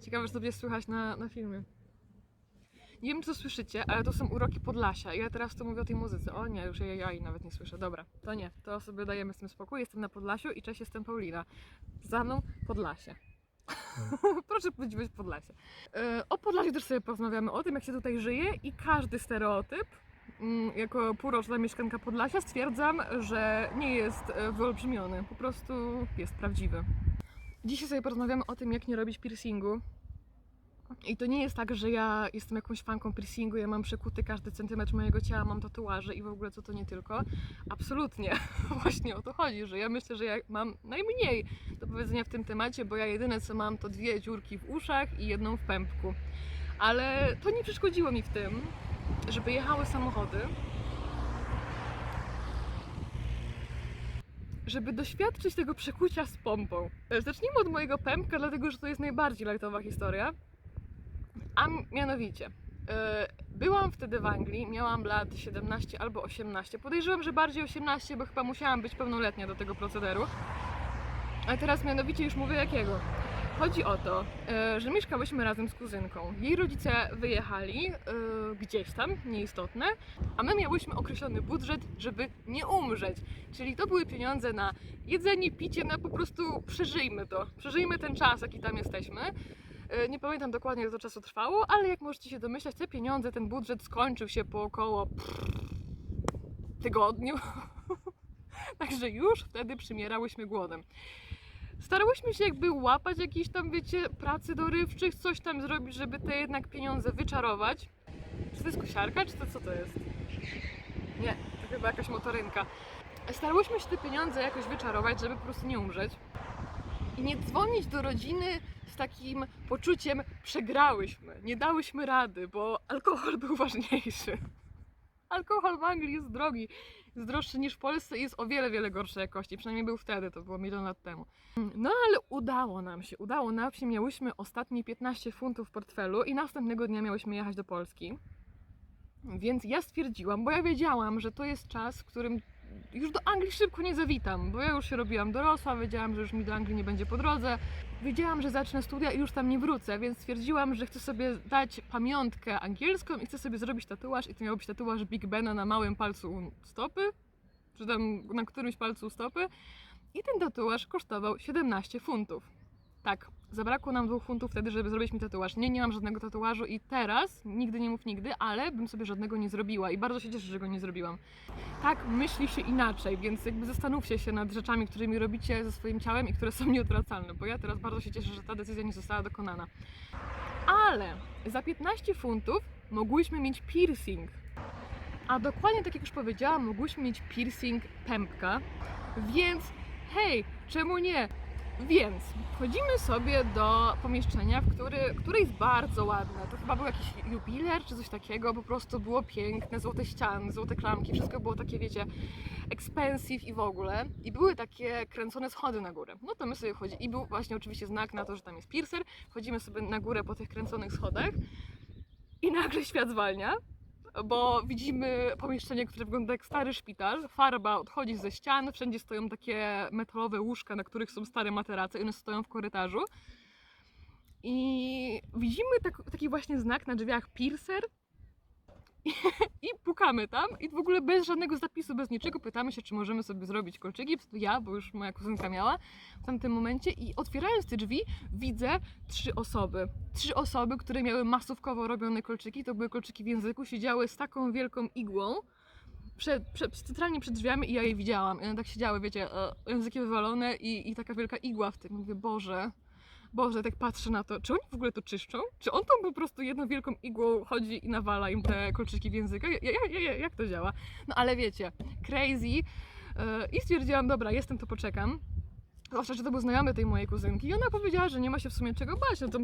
Ciekawe, że to będzie słychać na, na filmie. Nie wiem, to słyszycie, ale to są uroki Podlasia. Ja teraz to mówię o tej muzyce. O nie, już ja, nawet nie słyszę. Dobra, to nie. To sobie dajemy z tym spokój. Jestem na Podlasiu i cześć, jestem Paulina. Za mną Podlasie. Proszę być być Podlasie. E, O Podlasiu też sobie porozmawiamy o tym, jak się tutaj żyje i każdy stereotyp mm, jako półroczna mieszkanka Podlasia stwierdzam, że nie jest e, wyolbrzymiony. Po prostu jest prawdziwy. Dzisiaj sobie porozmawiamy o tym, jak nie robić piercingu. I to nie jest tak, że ja jestem jakąś fanką piercingu, ja mam przekuty każdy centymetr mojego ciała, mam tatuaże i w ogóle co to nie tylko. Absolutnie. Właśnie o to chodzi, że ja myślę, że ja mam najmniej do powiedzenia w tym temacie, bo ja jedyne co mam to dwie dziurki w uszach i jedną w pępku. Ale to nie przeszkodziło mi w tym, żeby jechały samochody, żeby doświadczyć tego przekucia z pompą. E, Zacznijmy od mojego pępka, dlatego że to jest najbardziej lajtowa historia. A mianowicie, e, byłam wtedy w Anglii, miałam lat 17 albo 18. Podejrzewam, że bardziej 18, bo chyba musiałam być pełnoletnia do tego procederu. A teraz mianowicie już mówię jakiego. Chodzi o to, e, że mieszkałyśmy razem z kuzynką. Jej rodzice wyjechali e, gdzieś tam, nieistotne, a my miałyśmy określony budżet, żeby nie umrzeć. Czyli to były pieniądze na jedzenie, picie, na po prostu przeżyjmy to. Przeżyjmy ten czas, jaki tam jesteśmy. E, Nie pamiętam dokładnie, ile to czasu trwało, ale jak możecie się domyślać, te pieniądze, ten budżet skończył się po około tygodniu. Także już wtedy przymierałyśmy głodem. Starałyśmy się jakby łapać jakieś tam, wiecie, pracy dorywczych, coś tam zrobić, żeby te jednak pieniądze wyczarować. Czy to jest kosiarka, czy to co to jest? Nie, to chyba jakaś motorynka. Starałyśmy się te pieniądze jakoś wyczarować, żeby po prostu nie umrzeć. I nie dzwonić do rodziny z takim poczuciem przegrałyśmy, nie dałyśmy rady, bo alkohol był ważniejszy. Alkohol w Anglii jest drogi, jest droższy niż w Polsce i jest o wiele, wiele gorszej jakości. Przynajmniej był wtedy, to było milion lat temu. No ale udało nam się, udało nam się. Miałyśmy ostatnie 15 funtów w portfelu i następnego dnia miałyśmy jechać do Polski. Więc ja stwierdziłam, bo ja wiedziałam, że to jest czas, w którym już do Anglii szybko nie zawitam, bo ja już się robiłam dorosła, wiedziałam, że już mi do Anglii nie będzie po drodze. Wiedziałam, że zacznę studia i już tam nie wrócę, więc stwierdziłam, że chcę sobie dać pamiątkę angielską i chcę sobie zrobić tatuaż i to miał być tatuaż Big Bena na małym palcu stopy, czy tam na którymś palcu stopy. I ten tatuaż kosztował 17 funtów. Tak, zabrakło nam dwóch funtów wtedy, żeby zrobić mi tatuaż. Nie, nie mam żadnego tatuażu i teraz, nigdy nie mów nigdy, ale bym sobie żadnego nie zrobiła i bardzo się cieszę, że go nie zrobiłam. Tak myśli się inaczej, więc jakby zastanówcie się nad rzeczami, którymi robicie ze swoim ciałem i które są nieodwracalne, bo ja teraz bardzo się cieszę, że ta decyzja nie została dokonana. Ale za 15 funtów mogłyśmy mieć piercing. A dokładnie tak jak już powiedziałam, mogłyśmy mieć piercing pępka, więc hej, czemu nie? Więc wchodzimy sobie do pomieszczenia, w który, które jest bardzo ładne. To chyba był jakiś jubiler czy coś takiego, po prostu było piękne, złote ściany, złote klamki, wszystko było takie, wiecie, expensive i w ogóle. I były takie kręcone schody na górę. No to my sobie chodzi i był właśnie oczywiście znak na to, że tam jest piercer. Chodzimy sobie na górę po tych kręconych schodach i nagle świat zwalnia. Bo widzimy pomieszczenie, które wygląda jak stary szpital. Farba odchodzi ze ścian, wszędzie stoją takie metalowe łóżka, na których są stare materace i one stoją w korytarzu. I widzimy tak, taki właśnie znak na drzwiach piercer i, pukamy tam i w ogóle bez żadnego zapisu, bez niczego pytamy się, czy możemy sobie zrobić kolczyki. Ja, bo już moja kuzynka miała w tamtym momencie i otwierając te drzwi widzę trzy osoby. Trzy osoby, które miały masówkowo robione kolczyki, to były kolczyki w języku, siedziały z taką wielką igłą przed, przed, centralnie przed drzwiami i ja je widziałam. I one tak siedziały, wiecie, e, języki wywalone i, i taka wielka igła w tym. Mówię, Boże, Boże, tak patrzę na to, czy oni w ogóle to czyszczą? Czy on tam po prostu jedną wielką igłą chodzi i nawala im te kolczyki w języka? Ja, ja, ja, jak to działa? No ale wiecie, crazy. Yy, I stwierdziłam, dobra, jestem, to poczekam. Zwłaszcza, że to był znajomy tej mojej kuzynki i ona powiedziała, że nie ma się w sumie czego bać. No to,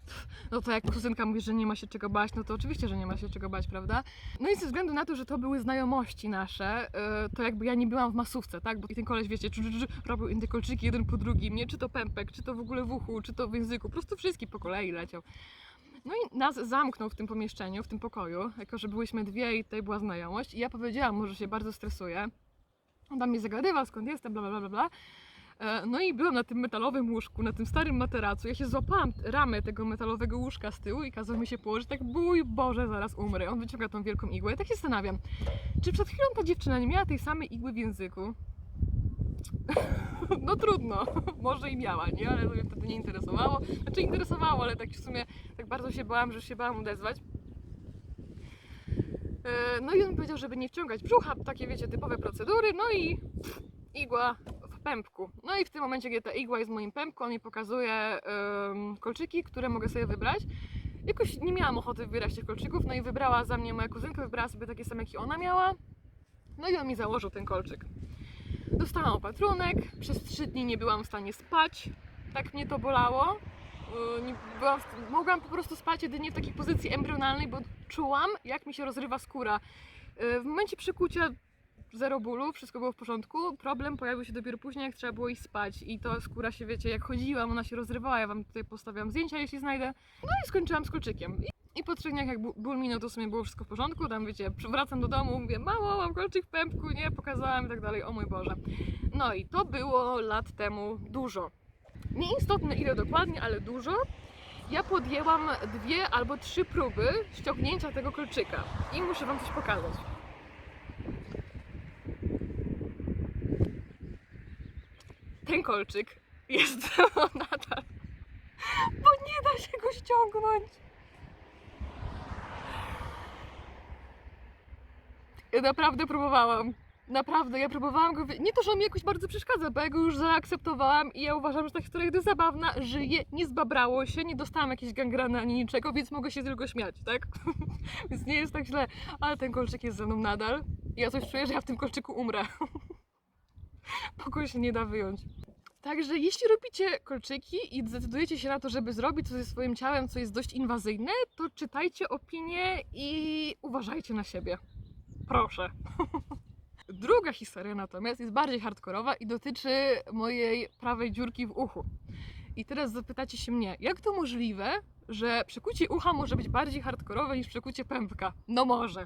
no to jak kuzynka mówi, że nie ma się czego bać, no to oczywiście, że nie ma się czego bać, prawda? No i ze względu na to, że to były znajomości nasze, yy, to jakby ja nie byłam w masówce, tak? Bo ten koleś, wiecie, czu, czu, robił im te kolczyki jeden po drugim, nie? Czy to pępek, czy to w ogóle w uchu, czy to w języku, po prostu wszystkie po kolei leciał. No i nas zamknął w tym pomieszczeniu, w tym pokoju, jako że byłyśmy dwie i tutaj była znajomość i ja powiedziałam mu, że się bardzo stresuję. On tam mnie zagadywał, skąd jestem, bla bla bla bla, No i byłam na tym metalowym łóżku, na tym starym materacu. Ja się złapałam ramę tego metalowego łóżka z tyłu i kazał mi się położyć. Tak, bój Boże, zaraz umrę. On wyciąga tą wielką igłę. I tak się zastanawiam, czy przed chwilą ta dziewczyna nie miała tej samej igły w języku? No trudno, może i miała, nie? Ale to mnie wtedy nie interesowało. Znaczy interesowało, ale tak w sumie tak bardzo się bałam, że się bałam odezwać. E, No i on powiedział, żeby nie wciągać brzucha, takie wiecie, typowe procedury, no i igła pępku. No i w tym momencie, kiedy ta igła jest w moim pępku, on mi pokazuje em, kolczyki, które mogę sobie wybrać. Jakoś nie miałam ochoty wybierać tych kolczyków, no i wybrała za mnie moja kuzynka, wybrała sobie takie same, jakie ona miała. No i on mi założył ten kolczyk. Dostałam opatrunek, przez trzy dni nie byłam w stanie spać, tak mnie to bolało. Yy, Nie byłam, mogłam po prostu spać jedynie w takiej pozycji embrionalnej, bo czułam, jak mi się rozrywa skóra. Yy, W momencie przykucia zero bólu, wszystko było w porządku. Problem pojawił się dopiero później, jak trzeba było iść spać. I to skóra się, wiecie, jak chodziłam, ona się rozrywała. Ja wam tutaj postawiam zdjęcia, jeśli znajdę. No i skończyłam z kolczykiem. I po trzech dniach, jak ból minął, to w sumie było wszystko w porządku. Tam, wiecie, wracam do domu, mówię, mamo, mam kolczyk w pępku, nie, pokazałam i tak dalej, o mój Boże. No i to było lat temu dużo. Nieistotne ile dokładnie, ale dużo. Ja podjęłam dwie albo trzy próby ściągnięcia tego kolczyka i muszę Wam coś pokazać. Ten kolczyk jest nadal, bo nie da się go ściągnąć. Ja naprawdę próbowałam. Naprawdę, ja próbowałam go. Nie to, że on mi jakoś bardzo przeszkadza, bo ja go już zaakceptowałam i ja uważam, że ta historia jest zabawna. Żyje, nie zbabrało się, nie dostałam jakiejś gangrany ani niczego, więc mogę się tylko śmiać, tak? więc nie jest tak źle. Ale ten kolczyk jest ze mną nadal. I ja coś czuję, że ja w tym kolczyku umrę. Pokój się nie da wyjąć. Także jeśli robicie kolczyki i zdecydujecie się na to, żeby zrobić coś ze swoim ciałem, co jest dość inwazyjne, to czytajcie opinie i uważajcie na siebie. Proszę. Druga historia natomiast jest bardziej hardkorowa i dotyczy mojej prawej dziurki w uchu. I teraz zapytacie się mnie, jak to możliwe, że przekucie ucha może być bardziej hardkorowe niż przekucie pępka? No może.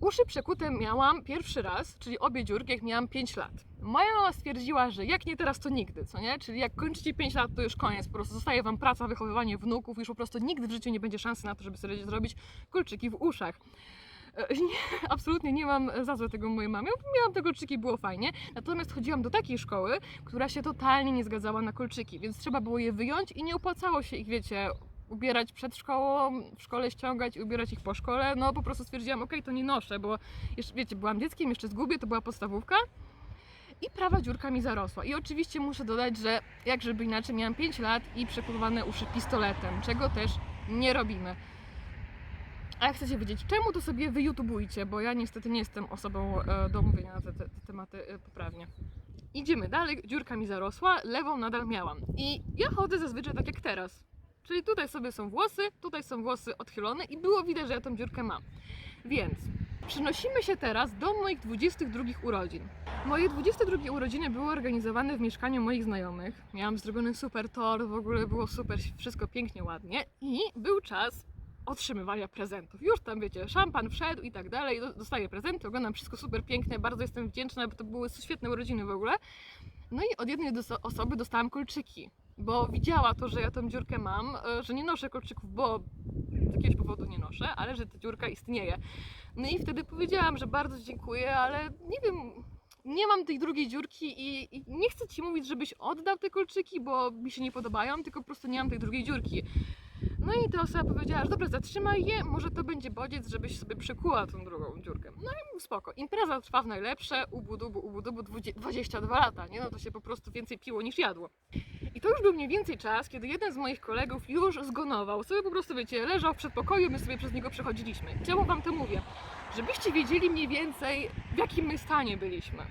Uszy przekute miałam pierwszy raz, czyli obie dziurki, jak miałam 5 lat. Moja mama stwierdziła, że jak nie teraz, to nigdy, co nie? Czyli jak kończycie 5 lat, to już koniec, po prostu zostaje wam praca, wychowywanie wnuków, już po prostu nigdy w życiu nie będzie szansy na to, żeby sobie zrobić kolczyki w uszach. E, Nie, absolutnie nie mam za złe tego mojej mamie. Miałam te kolczyki, było fajnie. Natomiast chodziłam do takiej szkoły, która się totalnie nie zgadzała na kolczyki, więc trzeba było je wyjąć i nie opłacało się ich, wiecie, ubierać przed szkołą, w szkole ściągać ubierać ich po szkole. No po prostu stwierdziłam, okej, to nie noszę, bo jeszcze, wiecie, byłam dzieckiem, jeszcze zgubię, to była podstawówka. I prawa dziurka mi zarosła. I oczywiście muszę dodać, że jak żeby inaczej, miałam 5 lat i przekuwane uszy pistoletem, czego też nie robimy. A jak chcecie wiedzieć czemu, to sobie wyyoutubujcie, bo ja niestety nie jestem osobą e, do mówienia na te, te, te tematy e, poprawnie. Idziemy dalej, dziurka mi zarosła, lewą nadal miałam. I ja chodzę zazwyczaj tak jak teraz. Czyli tutaj sobie są włosy, tutaj są włosy odchylone i było widać, że ja tą dziurkę mam. Więc przenosimy się teraz do moich 22 urodzin. Moje 22 urodziny były organizowane w mieszkaniu moich znajomych. Miałam zrobiony super tor, w ogóle było super, wszystko pięknie, ładnie. I był czas otrzymywania prezentów. Już tam wiecie, szampan wszedł i tak dalej, do- dostaję prezenty, oglądam wszystko super piękne, bardzo jestem wdzięczna, bo to były świetne urodziny w ogóle. No i od jednej dos- osoby dostałam kolczyki, bo widziała to, że ja tą dziurkę mam, e, że nie noszę kolczyków, bo z jakiegoś powodu nie noszę, ale że ta dziurka istnieje. No i wtedy powiedziałam, że bardzo dziękuję, ale nie wiem, nie mam tej drugiej dziurki i, i nie chcę ci mówić, żebyś oddał te kolczyki, bo mi się nie podobają, tylko po prostu nie mam tej drugiej dziurki. No i ta osoba powiedziała, że dobra, zatrzymaj je, może to będzie bodziec, żebyś sobie przekuła tą drugą dziurkę. No i spoko. Impreza trwa w najlepsze, ubudubu, ubudubu, dwudzie- 22 lata, nie? No to się po prostu więcej piło niż jadło. I to już był mniej więcej czas, kiedy jeden z moich kolegów już zgonował. Sobie po prostu, wiecie, leżał w przedpokoju, my sobie przez niego przechodziliśmy. Czemu wam to mówię? Żebyście wiedzieli mniej więcej, w jakim my stanie byliśmy.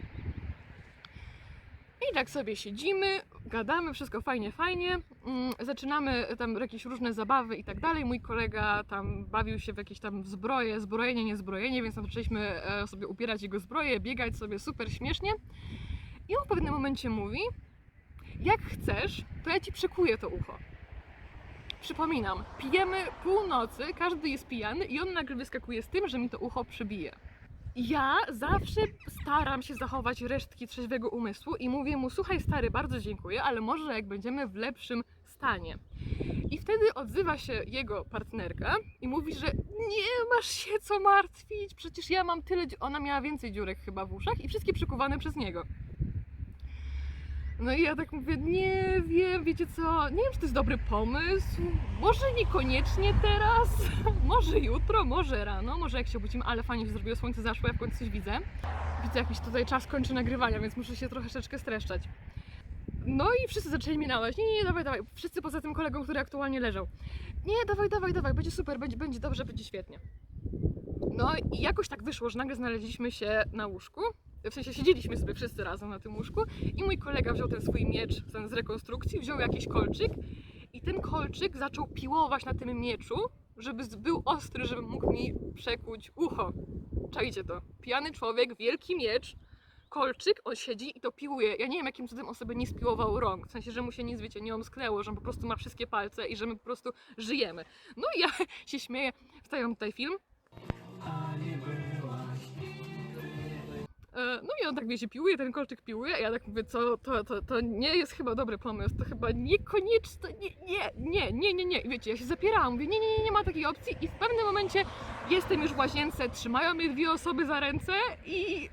I tak sobie siedzimy, gadamy, wszystko fajnie, fajnie. Mm, Zaczynamy tam jakieś różne zabawy i tak dalej. Mój kolega tam bawił się w jakieś tam zbroje, zbrojenie, niezbrojenie, więc tam zaczęliśmy e, sobie ubierać jego zbroje, biegać sobie super śmiesznie. I on w pewnym momencie mówi: Jak chcesz, to ja ci przekuję to ucho. Przypominam, pijemy północy, każdy jest pijany i on nagle wyskakuje z tym, że mi to ucho przybije. Ja zawsze staram się zachować resztki trzeźwego umysłu i mówię mu, słuchaj stary, bardzo dziękuję, ale może jak będziemy w lepszym stanie. I wtedy odzywa się jego partnerka i mówi, że nie masz się co martwić, przecież ja mam tyle, dzi-" ona miała więcej dziurek chyba w uszach i wszystkie przykuwane przez niego. No i ja tak mówię, nie wiem, wiecie co, nie wiem, czy to jest dobry pomysł, może niekoniecznie teraz, może jutro, może rano, może jak się obudzimy, ale fajnie się zrobiło, słońce zaszło, ja w końcu coś widzę. Widzę, jakiś tutaj czas kończy nagrywania, więc muszę się troszeczkę streszczać. No i wszyscy zaczęli mnie nałać, nie, nie, nie, dawaj, dawaj, wszyscy poza tym kolegą, który aktualnie leżał. Nie, dawaj, dawaj, dawaj, będzie super, będzie, będzie dobrze, będzie świetnie. No i jakoś tak wyszło, że nagle znaleźliśmy się na łóżku, w sensie siedzieliśmy sobie wszyscy razem na tym łóżku i mój kolega wziął ten swój miecz ten z rekonstrukcji, wziął jakiś kolczyk i ten kolczyk zaczął piłować na tym mieczu, żeby był ostry, żeby mógł mi przekuć ucho. Czajcie to. Pijany człowiek, wielki miecz, kolczyk, on siedzi i to piłuje. Ja nie wiem, jakim cudem on sobie nie spiłował rąk. W sensie, że mu się nic, wiecie, nie omsknęło, że on po prostu ma wszystkie palce i że my po prostu żyjemy. No i ja się śmieję, wstawiam tutaj film. No i on tak wiecie, piłuje, ten kolczyk piłuje, ja tak mówię, co, to, to, to nie jest chyba dobry pomysł, to chyba niekoniecznie, nie, nie, nie, nie, nie, nie. I wiecie, ja się zapierałam, mówię, nie, nie, nie, nie ma takiej opcji i w pewnym momencie jestem już w łazience, trzymają mnie dwie osoby za ręce i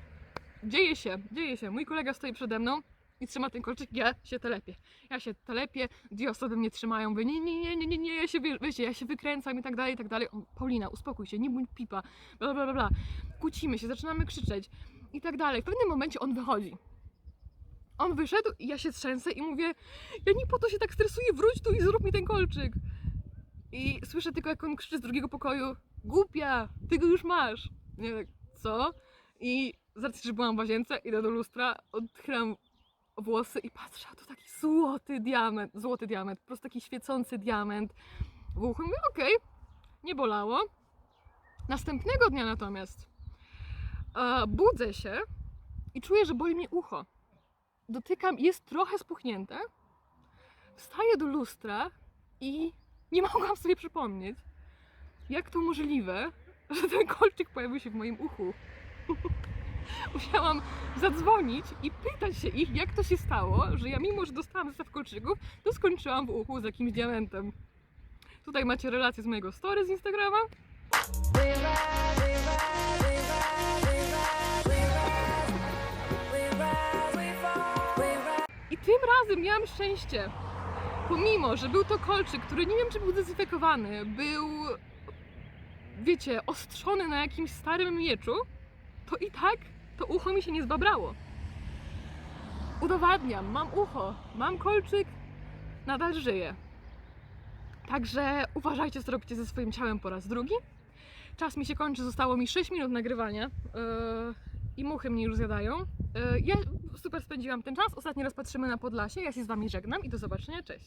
dzieje się, dzieje się. Mój kolega stoi przede mną i trzyma ten kolczyk, ja się telepię. Ja się telepię, dwie osoby mnie trzymają, mówię, nie, nie, nie, nie, nie, nie, ja się, wie- wiecie, ja się wykręcam i tak dalej, i tak dalej. On, Paulina, uspokój się, nie bądź pipa, bla, bla, bla, bla. Kłócimy się, zaczynamy krzyczeć i tak dalej. W pewnym momencie on wychodzi. On wyszedł i ja się trzęsę i mówię, ja nie po to się tak stresuję, wróć tu i zrób mi ten kolczyk. I słyszę tylko, jak on krzyczy z drugiego pokoju, głupia, ty go już masz. Nie tak, co? I z racji, że byłam w łazience, idę do lustra, odchylam włosy i patrzę, a to taki złoty diament, złoty diament, po prostu taki świecący diament w uchu. Mówię, okej, nie bolało. Następnego dnia natomiast e, budzę się i czuję, że boli mnie ucho. Dotykam, jest trochę spuchnięte. Wstaję do lustra i nie mogłam sobie przypomnieć, jak to możliwe, że ten kolczyk pojawił się w moim uchu. Musiałam zadzwonić i pytać się ich, jak to się stało, że ja mimo, że dostałam zestaw kolczyków, to skończyłam w uchu z jakimś diamentem. Tutaj macie relację z mojego story z Instagrama. Tym razem miałam szczęście. Pomimo, że był to kolczyk, który nie wiem, czy był dezynfekowany, był, wiecie, ostrzony na jakimś starym mieczu, to i tak to ucho mi się nie zbabrało. Udowadniam, mam ucho, mam kolczyk, nadal żyję. Także uważajcie, co robicie ze swoim ciałem po raz drugi. Czas mi się kończy, zostało mi 6 minut nagrywania yy, i muchy mnie już zjadają. Yy, ja super spędziłam ten czas, ostatni raz patrzymy na Podlasie, ja się z Wami żegnam i do zobaczenia, cześć!